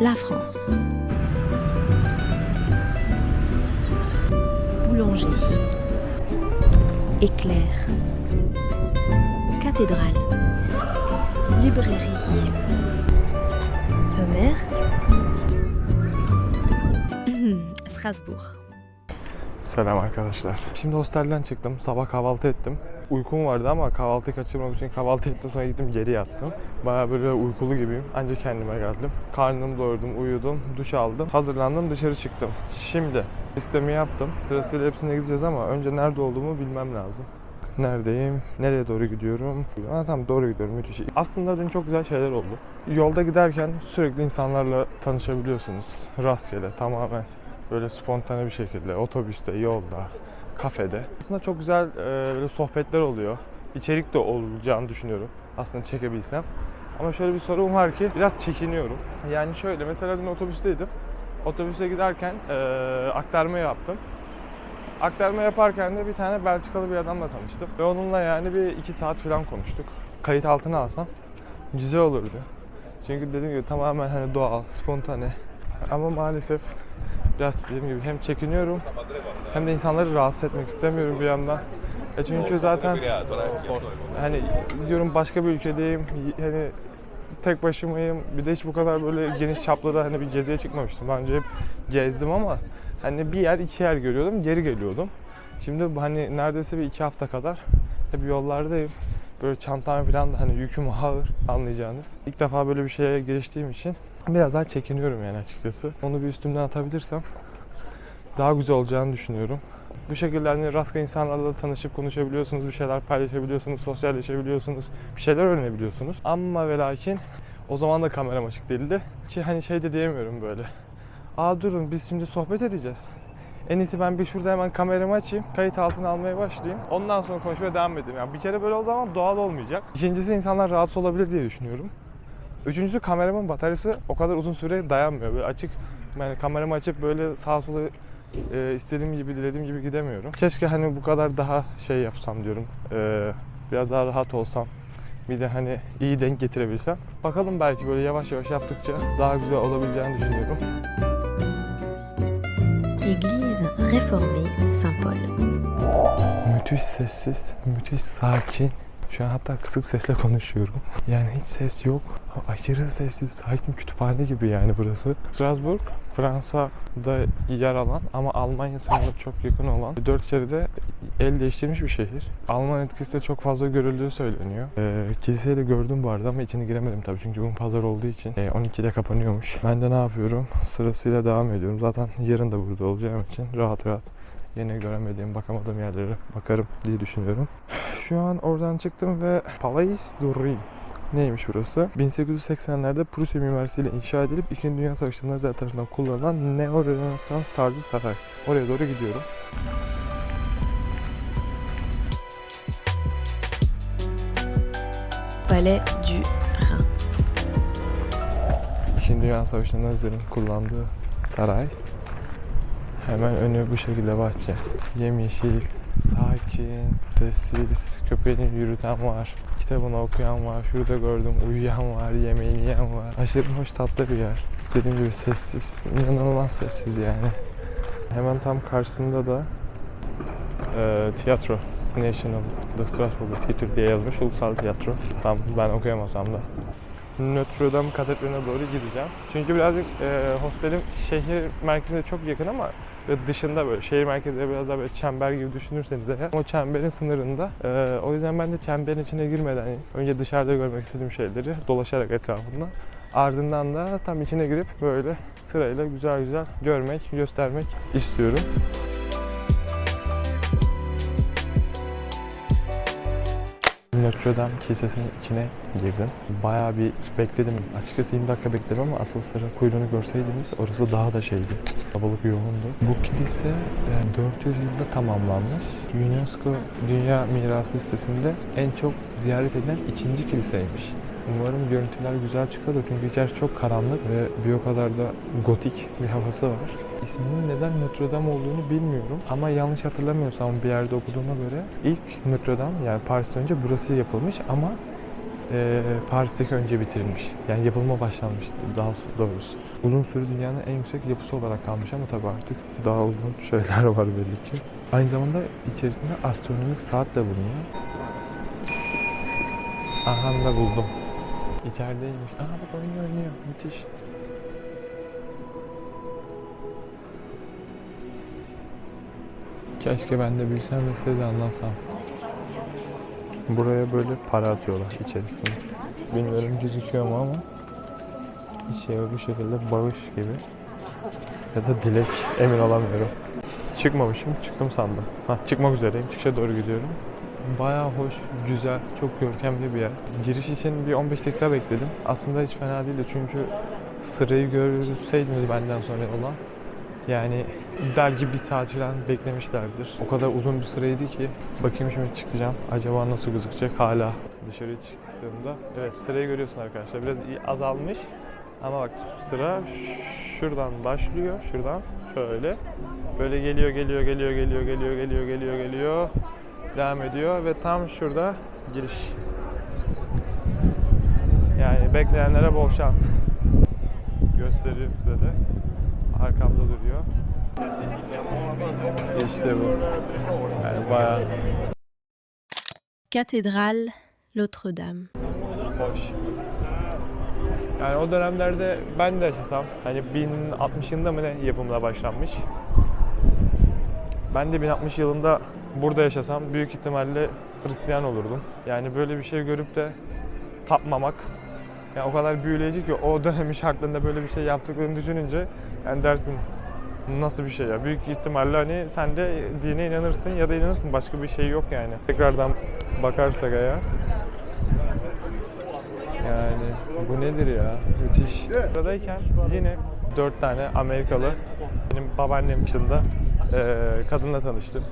La France. Boulanger. Éclair. Cathédrale. Librairie. Ömer. Strasbourg. Selam arkadaşlar. Şimdi hostelden çıktım. Sabah kahvaltı ettim. Uykum vardı ama kahvaltıyı kaçırmak için kahvaltı ettim sonra gittim geri yattım. Baya böyle uykulu gibiyim. Ancak kendime geldim. Karnımı doyurdum, uyudum, duş aldım. Hazırlandım, dışarı çıktım. Şimdi listemi yaptım. Sırasıyla hepsine gideceğiz ama önce nerede olduğumu bilmem lazım. Neredeyim? Nereye doğru gidiyorum? Ha, tamam doğru gidiyorum. Müthiş. Aslında dün çok güzel şeyler oldu. Yolda giderken sürekli insanlarla tanışabiliyorsunuz. Rastgele tamamen böyle spontane bir şekilde otobüste, yolda, kafede. Aslında çok güzel e, böyle sohbetler oluyor. İçerik de olacağını düşünüyorum aslında çekebilsem. Ama şöyle bir sorun var ki biraz çekiniyorum. Yani şöyle mesela dün otobüsteydim. Otobüse giderken e, aktarma yaptım. Aktarma yaparken de bir tane Belçikalı bir adamla tanıştım. Ve onunla yani bir iki saat falan konuştuk. Kayıt altına alsam güzel olurdu. Çünkü dediğim gibi tamamen hani doğal, spontane. Ama maalesef biraz dediğim gibi hem çekiniyorum hem de insanları rahatsız etmek istemiyorum bir yandan. E çünkü zaten hani diyorum başka bir ülkedeyim hani tek başımayım. Bir de hiç bu kadar böyle geniş çaplı da hani bir geziye çıkmamıştım. Daha önce hep gezdim ama hani bir yer iki yer görüyordum geri geliyordum. Şimdi hani neredeyse bir iki hafta kadar hep yollardayım. Böyle çantam falan da hani yüküm ağır anlayacağınız. İlk defa böyle bir şeye giriştiğim için biraz daha çekiniyorum yani açıkçası. Onu bir üstümden atabilirsem daha güzel olacağını düşünüyorum. Bu şekilde hani rastgele insanlarla tanışıp konuşabiliyorsunuz, bir şeyler paylaşabiliyorsunuz, sosyalleşebiliyorsunuz, bir şeyler öğrenebiliyorsunuz. Ama ve lakin o zaman da kameram açık değildi. Ki hani şey de diyemiyorum böyle. Aa durun biz şimdi sohbet edeceğiz. En iyisi ben bir şurada hemen kameramı açayım, kayıt altına almaya başlayayım. Ondan sonra konuşmaya devam edeyim. Yani bir kere böyle o zaman doğal olmayacak. İkincisi insanlar rahatsız olabilir diye düşünüyorum. Üçüncüsü kameramın bataryası o kadar uzun süre dayanmıyor. Böyle açık yani kameramı açıp böyle sağa sola e, istediğim gibi dilediğim gibi gidemiyorum. Keşke hani bu kadar daha şey yapsam diyorum. E, biraz daha rahat olsam. Bir de hani iyi denk getirebilsem. Bakalım belki böyle yavaş yavaş yaptıkça daha güzel olabileceğini düşünüyorum. Église réformée Saint-Paul. Şu an hatta kısık sesle konuşuyorum. Yani hiç ses yok. Aşırı sessiz, sakin kütüphane gibi yani burası. Strasbourg, Fransa'da yer alan ama Almanya sınırına çok yakın olan dört kere de el değiştirmiş bir şehir. Alman etkisi de çok fazla görüldüğü söyleniyor. Ee, kiliseyi de gördüm bu arada ama içine giremedim tabii çünkü bugün pazar olduğu için e, 12'de kapanıyormuş. Ben de ne yapıyorum? Sırasıyla devam ediyorum. Zaten yarın da burada olacağım için rahat rahat yine göremediğim, bakamadığım yerlere bakarım diye düşünüyorum. Şu an oradan çıktım ve Palais du Rhin Neymiş burası? 1880'lerde Prusya mimarisiyle inşa edilip 2. Dünya Savaşı'nda Naziler tarafından kullanılan Neo-Rönesans tarzı saray. Oraya doğru gidiyorum. Palais du Rhin. 2. Dünya Savaşı'nda Nazilerin kullandığı saray. Hemen önü bu şekilde bahçe. Yemyeşil, sakin, sessiz, köpeğini yürüten var. Kitabını okuyan var. Şurada gördüm uyuyan var, yemeğini yiyen var. Aşırı hoş tatlı bir yer. Dediğim gibi sessiz, inanılmaz sessiz yani. Hemen tam karşısında da e, tiyatro. National de Strasbourg Theatre diye yazmış. Ulusal tiyatro. Tam ben okuyamasam da. Notre Dame Katedrali'ne doğru gideceğim. Çünkü birazcık e, hostelim şehir merkezine çok yakın ama dışında böyle şehir merkezine biraz daha böyle çember gibi düşünürseniz eğer o çemberin sınırında. E, o yüzden ben de çemberin içine girmeden önce dışarıda görmek istediğim şeyleri dolaşarak etrafında ardından da tam içine girip böyle sırayla güzel güzel görmek, göstermek istiyorum. Dame Kilisesi'nin içine girdim. Bayağı bir bekledim. Açıkçası 20 dakika bekledim ama asıl sıra kuyruğunu görseydiniz orası daha da şeydi. Kalabalık yoğundu. Bu kilise yani 400 yılda tamamlanmış. UNESCO Dünya Mirası listesinde en çok ziyaret edilen ikinci kiliseymiş. Umarım görüntüler güzel çıkıyordur çünkü içerisi çok karanlık ve bir o kadar da gotik bir havası var. İsminin neden Notre Dame olduğunu bilmiyorum ama yanlış hatırlamıyorsam bir yerde okuduğuma göre ilk Notre Dame yani Paris'ten önce burası yapılmış ama e, Paris'teki önce bitirilmiş. Yani yapılma başlanmış daha doğrusu. Uzun süre dünyanın en yüksek yapısı olarak kalmış ama tabii artık daha uzun şeyler var belli ki. Aynı zamanda içerisinde astronomik saat de bulunuyor. Aha da buldum. İçerideymiş. Aha bak oynuyor oynuyor. Müthiş. Keşke ben de bilsem ve size de anlatsam. Buraya böyle para atıyorlar içerisine. Bilmiyorum gözüküyor mu ama şey bu şekilde bağış gibi ya da dilek emin olamıyorum. Çıkmamışım, çıktım sandım. Ha, çıkmak üzereyim, çıkışa doğru gidiyorum. Bayağı hoş, güzel, çok görkemli bir yer. Giriş için bir 15 dakika bekledim. Aslında hiç fena değildi çünkü sırayı görseydiniz benden sonra olan yani belki bir saat falan beklemişlerdir. O kadar uzun bir sıraydı ki bakayım şimdi çıkacağım. Acaba nasıl gözükecek hala dışarı çıktığımda. Evet sırayı görüyorsun arkadaşlar. Biraz azalmış. Ama bak sıra şuradan başlıyor. Şuradan şöyle. Böyle geliyor, geliyor, geliyor, geliyor, geliyor, geliyor, geliyor, geliyor. Devam ediyor ve tam şurada giriş. Yani bekleyenlere bol şans. Göstereyim size de. Arkamda duruyor. İşte bu. Yani bayağı Cathédrale Notre-Dame. hoş. Yani o dönemlerde ben de yaşasam, hani 1060 yılında mı ne yapımına başlanmış. Ben de 1060 yılında burada yaşasam büyük ihtimalle Hristiyan olurdum. Yani böyle bir şey görüp de tapmamak yani o kadar büyüleyici ki o dönemin şartlarında böyle bir şey yaptıklarını düşününce yani dersin nasıl bir şey ya. Büyük ihtimalle hani sen de dine inanırsın ya da inanırsın başka bir şey yok yani. Tekrardan bakarsak eğer yani bu nedir ya? Müthiş. Buradayken yine dört tane Amerikalı benim babaannem dışında eee, kadınla tanıştım.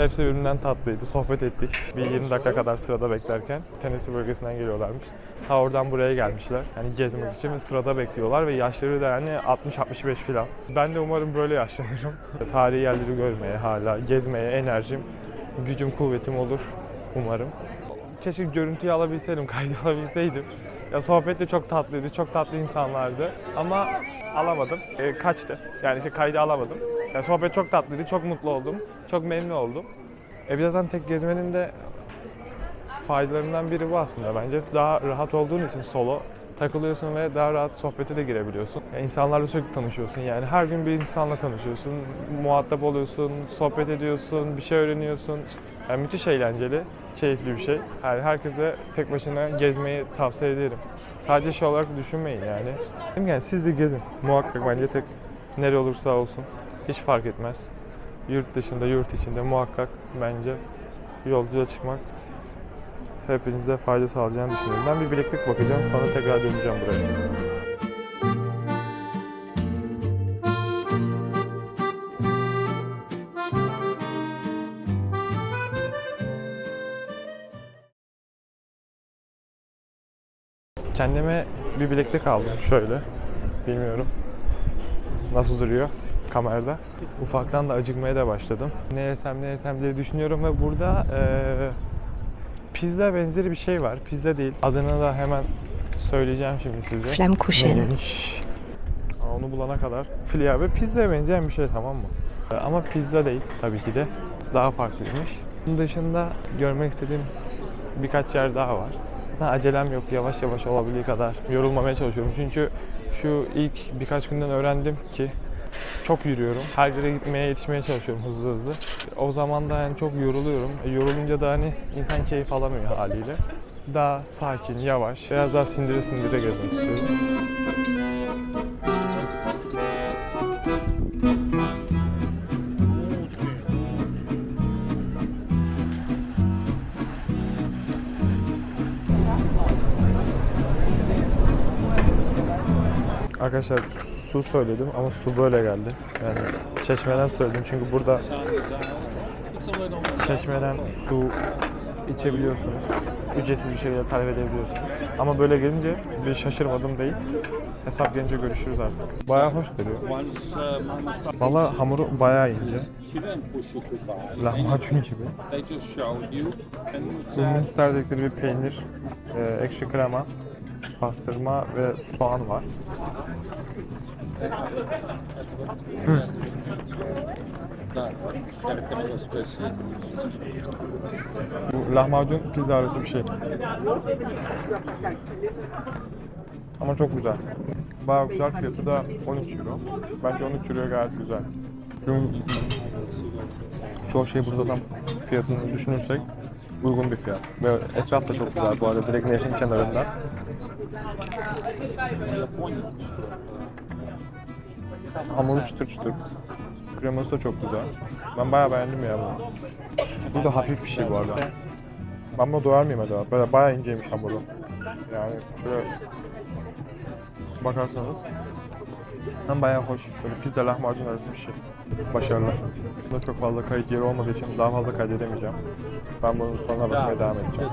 Hepsi birbirinden tatlıydı. Sohbet ettik. Bir 20 dakika kadar sırada beklerken. Tennessee bölgesinden geliyorlarmış. Ta oradan buraya gelmişler. Yani gezmek için sırada bekliyorlar ve yaşları da yani 60-65 falan. Ben de umarım böyle yaşlanırım. Tarihi yerleri görmeye hala, gezmeye enerjim, gücüm, kuvvetim olur umarım. Keşke görüntüyü alabilseydim, kaydı alabilseydim. Ya sohbet de çok tatlıydı, çok tatlı insanlardı. Ama alamadım. E, kaçtı. Yani işte kaydı alamadım. Ya sohbet çok tatlıydı, çok mutlu oldum. Çok memnun oldum. E bir de zaten tek gezmenin de faydalarından biri bu aslında bence. Daha rahat olduğun için solo takılıyorsun ve daha rahat sohbete de girebiliyorsun. Ya insanlarla sürekli tanışıyorsun yani her gün bir insanla tanışıyorsun, muhatap oluyorsun, sohbet ediyorsun, bir şey öğreniyorsun. Yani müthiş eğlenceli, keyifli bir şey. Yani herkese tek başına gezmeyi tavsiye ederim. Sadece şey olarak düşünmeyin yani. Yani siz de gezin. Muhakkak bence tek nere olursa olsun hiç fark etmez. Yurt dışında, yurt içinde muhakkak bence yolculuğa çıkmak hepinize fayda sağlayacağını düşünüyorum. Ben bir bileklik bakacağım, sonra tekrar döneceğim buraya. Kendime bir bileklik aldım şöyle. Bilmiyorum nasıl duruyor kamerada. Ufaktan da acıkmaya da başladım. Ne yesem ne yesem diye düşünüyorum ve burada eee pizza benzeri bir şey var. Pizza değil. Adını da hemen söyleyeceğim şimdi size. Flammkuchen. Onu bulana kadar. Flia ve pizzaya benzeyen bir şey tamam mı? Ama pizza değil tabii ki de. Daha farklıymış. Bunun dışında görmek istediğim birkaç yer daha var. Ha, acelem yok. Yavaş yavaş olabildiği kadar yorulmamaya çalışıyorum. Çünkü şu ilk birkaç günden öğrendim ki çok yürüyorum. Her yere gitmeye, yetişmeye çalışıyorum hızlı hızlı. O zaman da yani çok yoruluyorum. E, yorulunca da hani insan keyif alamıyor haliyle. Daha sakin, yavaş, biraz daha sindire sindire gezmek istiyorum. Arkadaşlar su söyledim ama su böyle geldi. Yani çeşmeden söyledim çünkü burada çeşmeden su içebiliyorsunuz. ücretsiz bir şekilde talep edebiliyorsunuz. Ama böyle gelince bir şaşırmadım değil. Hesap gelince görüşürüz artık. Bayağı hoş duruyor. Valla hamuru bayağı ince. Lahmacun gibi. They just showed you. And Münster dedikleri bir peynir, e, ekşi krema, pastırma ve soğan var. Bu lahmacun pizza arası bir şey. Ama çok güzel. Bayağı güzel. Fiyatı da 13 euro. Bence 13 euro gayet güzel. Çünkü çoğu şey buradan fiyatını düşünürsek uygun bir fiyat. Ve etraf da çok güzel bu arada direkt nehrin kenarında. Hamuru çıtır çıtır. Kreması da çok güzel. Ben bayağı beğendim ya bunu. Bu da hafif bir şey bu arada. Ben buna doyar mıyım acaba? Böyle bayağı inceymiş hamuru. Yani şöyle bakarsanız hem bayağı hoş. Böyle pizza lahmacun arası bir şey. Başarılı. Bunda çok fazla kayıt yeri olmadığı için daha fazla kaydedemeyeceğim. Ben bunu sonra bakmaya devam edeceğim.